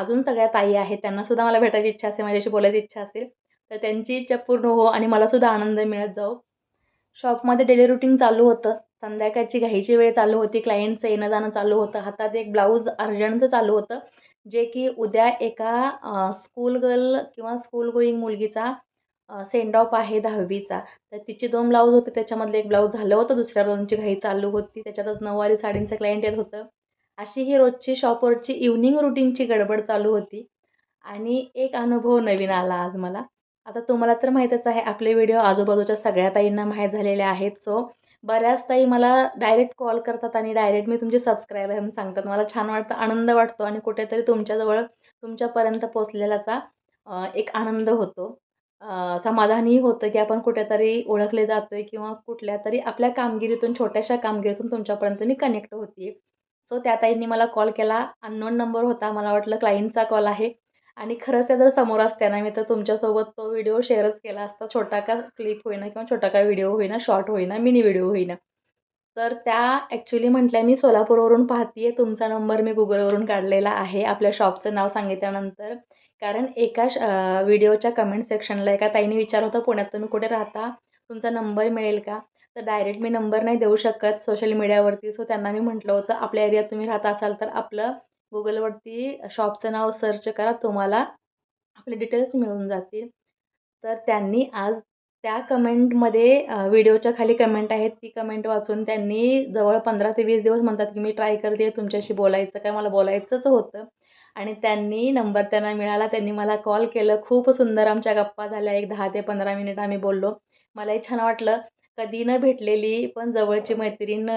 अजून सगळ्या ताई आहेत त्यांनासुद्धा मला भेटायची इच्छा असेल माझ्याशी बोलायची इच्छा असेल तर त्यांची इच्छा पूर्ण हो आणि मलासुद्धा आनंद मिळत जाऊ शॉपमध्ये डेली रुटीन चालू होतं. संध्याकाळची घाईची वेळ चालू होती क्लायंटचं येणं जाणं चालू होतं हातात एक ब्लाऊज अर्जंटचं चालू होतं जे की उद्या एका स्कूल गर्ल किंवा स्कूल गोईंग मुलगीचा सेंड ऑफ आहे दहावीचा. तर तिचे दोन ब्लाऊज होते त्याच्यामधले एक ब्लाऊज झालं होतं दुसऱ्या ब्लाऊजची घाई चालू होती त्याच्यातच नऊवारी साडींचं क्लायंट येत होतं. अशी ही रोजची शॉपवरची इव्हनिंग रुटीनची गडबड चालू होती. आणि एक अनुभव नवीन आला आज मला. आता तुम्हाला तर माहीतच आहे आपले व्हिडिओ आजूबाजूच्या सगळ्या ताईंना माहीत झालेले आहेत. सो बऱ्याच ताई मला डायरेक्ट कॉल करतात आणि डायरेक्ट मी तुमचे सबस्क्राईबर आहे म्हणून सांगतात. मला छान वाटतं आनंद वाटतो आणि कुठेतरी तुमच्याजवळ तुमच्यापर्यंत पोचलेल्याचा एक आनंद होतो. समाधानही होतं की आपण कुठेतरी ओळखले जातो आहे किंवा कुठल्या तरी आपल्या कामगिरीतून छोट्याशा कामगिरीतून तुमच्यापर्यंत मी कनेक्ट होते सो त्या ताईंनी मला कॉल केला. अननोन नंबर होता मला वाटलं क्लायंटचा कॉल आहे. आणि खरंच त्या जर समोर असत्या ना मी तर तुमच्यासोबत तो व्हिडिओ शेअरच केला असता. छोटा का क्लिप होईना किंवा छोटा का व्हिडिओ होईना शॉर्ट होईना मिनी व्हिडिओ होईना. तर त्या ॲक्च्युली म्हटल्या मी सोलापूरवरून पाहते आहे तुमचा नंबर मी गुगलवरून काढलेला आहे. आपल्या शॉपचं नाव सांगितल्यानंतर. कारण एका व्हिडिओच्या कमेंट सेक्शनला एका ताईने विचार होता पुण्यात तुम्ही कुठे राहता? तुमचा नंबर मिळेल का? तर डायरेक्ट मी नंबर नाही देऊ शकत सोशल मीडियावरती सो त्यांना मी म्हटलं होतं आपल्या एरियात तुम्ही राहत असाल तर आपलं गुगलवरती शॉपचं नाव सर्च करा. तुम्हाला आपले डिटेल्स मिळून जातील. तर त्यांनी आज त्या कमेंटमध्ये व्हिडिओच्या खाली कमेंट आहेत. ती कमेंट वाचून त्यांनी जवळ पंधरा ते वीस दिवस म्हणतात की मी ट्राय करते तुमच्याशी बोलायचं. काय मला बोलायचंच होतं. आणि त्यांनी नंबर त्यांना मिळाला. त्यांनी मला कॉल केलं. खूप सुंदर आमच्या गप्पा झाल्या. एक दहा ते पंधरा मिनिट आम्ही बोललो. मलाही छान वाटलं. कधी न भेटलेली पण जवळची मैत्रीण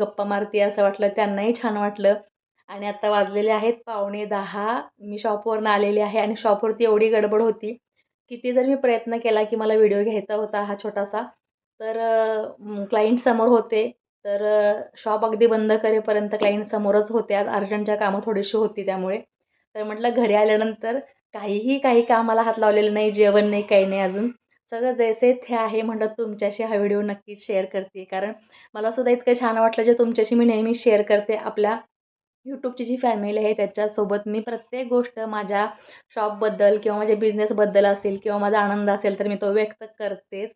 गप्पा मारते असं वाटलं त्यांनाही छान वाटलं. आणि आत्ता वाजलेले आहेत पावणे दहा. मी शॉपवरून आलेले आहे आणि शॉपवरती एवढी गडबड होती किती जर मी प्रयत्न केला की मला व्हिडिओ घ्यायचा होता हा छोटासा तर क्लायंटसमोर होते. तर शॉप अगदी बंद करेपर्यंत क्लाइंट समोरच होते आज अर्जंटच्या कामं थोडीशी होती त्यामुळे. तर म्हटलं घरी आल्यानंतर काहीही काही कामाला हात लावलेलं नाही जेवण नाही काही नाही अजून. सगळं जैसे थे आहे म्हणलं तुमच्याशी हा व्हिडिओ नक्कीच शेअर करते. कारण मला सुद्धा इतकं छान वाटलं जे तुमच्याशी मी नेहमी शेअर करते. आपल्या यूट्यूबची जी फॅमिली आहे त्याच्यासोबत मी प्रत्येक गोष्ट माझ्या शॉपबद्दल किंवा माझ्या बिझनेसबद्दल असेल किंवा माझा आनंद असेल तर मी तो व्यक्त करतेच.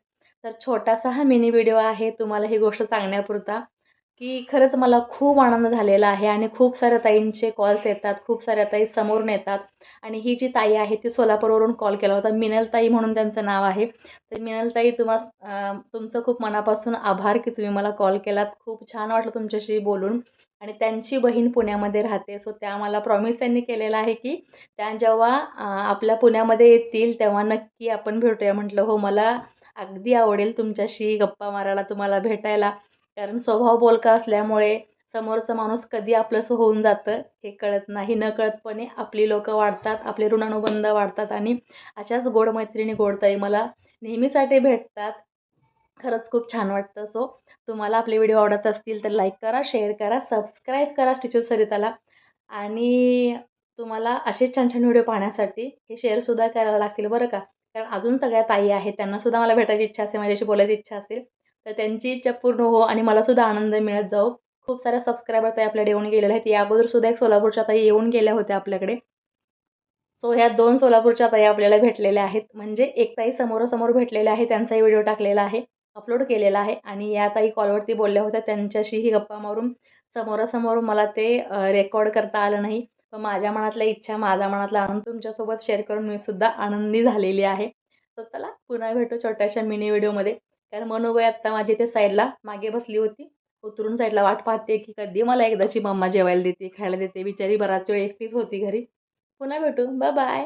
तर छोटासा हा मिनी व्हिडिओ आहे. तुम्हाला ही गोष्ट सांगण्यापुरता की खरंच मला खूप आनंद झालेला आहे आणि खूप साऱ्या ताईंचे कॉल्स येतात खूप साऱ्या ताई समोरून येतात. आणि ही जी ताई आहे ती सोलापूरवरून कॉल केला होता. मिनलताई म्हणून त्यांचं नाव आहे. तर मिनलताई तुम्हा तुमचं खूप मनापासून आभार की तुम्ही मला कॉल केलात. खूप छान वाटलं तुमच्याशी बोलून. आणि त्यांची बहीण पुण्यामध्ये राहते. सो त्या मला प्रॉमिस त्यांनी केलेलं आहे की त्या जेव्हा आपल्या पुण्यामध्ये येतील तेव्हा नक्की आपण भेटूया. म्हटलं हो मला अगदी आवडेल तुमच्याशी गप्पा मारायला तुम्हाला भेटायला. कारण स्वभाव बोलका असल्यामुळे समोरचा माणूस कधी आपलंसं होऊन जातं हे कळत नाही. नकळतपणे आपली लोकं वाढतात आपले ऋणानुबंध वाढतात आणि अशाच गोड मैत्रिणी गोडताई मला नेहमीसाठी भेटतात. खरंच खूप छान वाटतं. सो तुम्हाला आपले व्हिडिओ आवडत असतील तर लाईक करा शेअर करा सबस्क्राईब करा स्टिचू सरिताला. आणि तुम्हाला असेच छान छान व्हिडिओ पाहण्यासाठी हे शेअरसुद्धा करायला लागतील बरं का? कारण अजून सगळ्या ताई आहेत त्यांनासुद्धा मला भेटायची इच्छा असेल माझ्याशी बोलायची इच्छा असेल. तर त्यांची इच्छा पूर्ण हो आणि मलासुद्धा आनंद मिळत जाऊ खूप साऱ्या सबस्क्रायबर ताई आपल्याकडे येऊन गेलेल्या आहेत. या अगोदरसुद्धा एक सोलापूरच्या ताई येऊन गेल्या होत्या आपल्याकडे. सो ह्या दोन सोलापूरच्या ताई आपल्याला भेटलेल्या आहेत. म्हणजे एक ताई समोरासमोर भेटलेल्या आहे. त्यांचाही व्हिडिओ टाकलेला आहे. अपलोड केलेला आहे. आणि या ताई कॉलवरती बोलल्या होत्या. त्यांच्याशीही गप्पा मारून समोरासमोर मला ते रेकॉर्ड करता आलं नाही. पण माझ्या मनातल्या इच्छा माझ्या मनातला आनंद तुमच्यासोबत शेअर करून मी सुद्धा आनंदी झालेली आहे. तर चला पुन्हा भेटू छोट्याशा मिनी व्हिडिओमध्ये कारण मनोबाई आत्ता माझी ते साईडला मागे बसली होती. उतरून साईडला वाट पाहते की कधी मला एकदाची मम्मा जेवायला देते खायला देते. बिचारी बराच वेळ एकटीच होती घरी. पुन्हा भेटू. Bye bye